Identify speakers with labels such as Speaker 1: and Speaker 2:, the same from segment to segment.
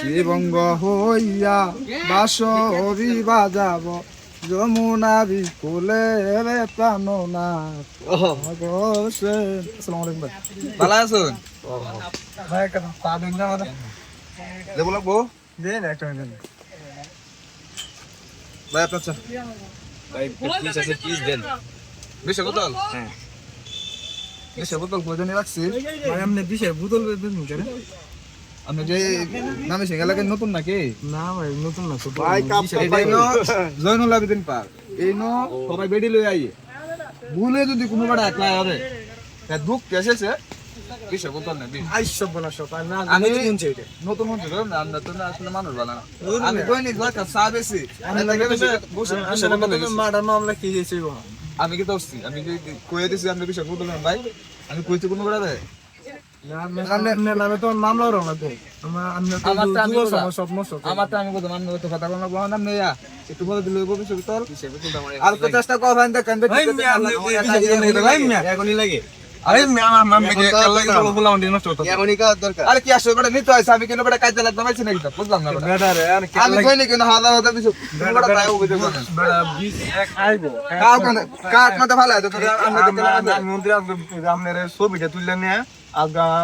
Speaker 1: শিবঙ্গ হইয়া বাসরি বাজাব যমুনা বিকুলে রে প্রাণনাথ। হোসেন আসসালামু আলাইকুম ভাই।
Speaker 2: ভালো আছেন?
Speaker 1: ভাই একটা পা দিন না আমাদের।
Speaker 2: দেবো লাগবো
Speaker 1: দেন একটা দেন
Speaker 2: ভাই আপনার চা বিশ বোতল?
Speaker 1: হ্যাঁ।
Speaker 2: বিশ বোতল প্রয়োজনে রাখছি।
Speaker 1: ভাই আপনি বিশের বোতল দেন কেন
Speaker 2: আপনি যে নামে নতুন নাকি?
Speaker 1: না ভাই নতুন না ছোট
Speaker 2: ভাই কাপ
Speaker 1: বিশের
Speaker 2: জয়নুল আবেদিন পার্ক। এই নো সবাই বেডি লই আইয়ে। ভুলে যদি কোনো বাড়া একলা হবে তা দুঃখ কেসেছে না
Speaker 1: আইসব বলা সব না
Speaker 2: আমি
Speaker 1: নতুন শুনছি এটা।
Speaker 2: নতুন হচ্ছে তো আমরা তো না আসলে মানুষ না। আমি দৈনিক চা বেশি।
Speaker 1: মার্ডার মামলা কি হয়েছে
Speaker 2: আমি কি আমি কি কয়ে দিছি আমি বিষয় বলতে ভাই? আমি কইতে কোনো বেড়া দেয়
Speaker 1: আমি তো
Speaker 2: আমার তো আমি
Speaker 1: দুটো
Speaker 2: বললাম।
Speaker 1: সময় সব নষ্ট
Speaker 2: আমার তো আমি বলতাম আমি তো কথা বললাম বহান নাম নেয়া একটু বলে দিলে ওই বিষয় তোর আর তো চেষ্টা কর ভাই দেখ
Speaker 1: ভাই মিয়া, আপনি বিশের বোতল নিতে ভাই মিয়া। আরে মিয়া, আমার মাম্মি কে কাল লাগে বলে বললাম আমি নষ্ট করতে।
Speaker 2: আরে কি আসলে বেটা নিতে হইছে আমি কেন বেটা কাজে মতে
Speaker 1: ছবিটা তুললে নিয়ে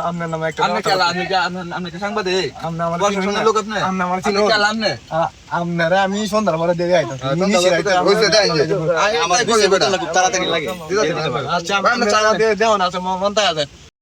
Speaker 1: আপনার নামে একটা
Speaker 2: সাংবাদিক?
Speaker 1: আপনি? না?
Speaker 2: লোক। আপনি?
Speaker 1: আমার আপনারে আমি সন্ধ্যার পরে আইতাম
Speaker 2: দেয় কই বেটা।
Speaker 3: তাড়াতাড়ি লাগে।
Speaker 1: আচ্ছা আপনি দেও না আচ্ছা মন তাই আছে।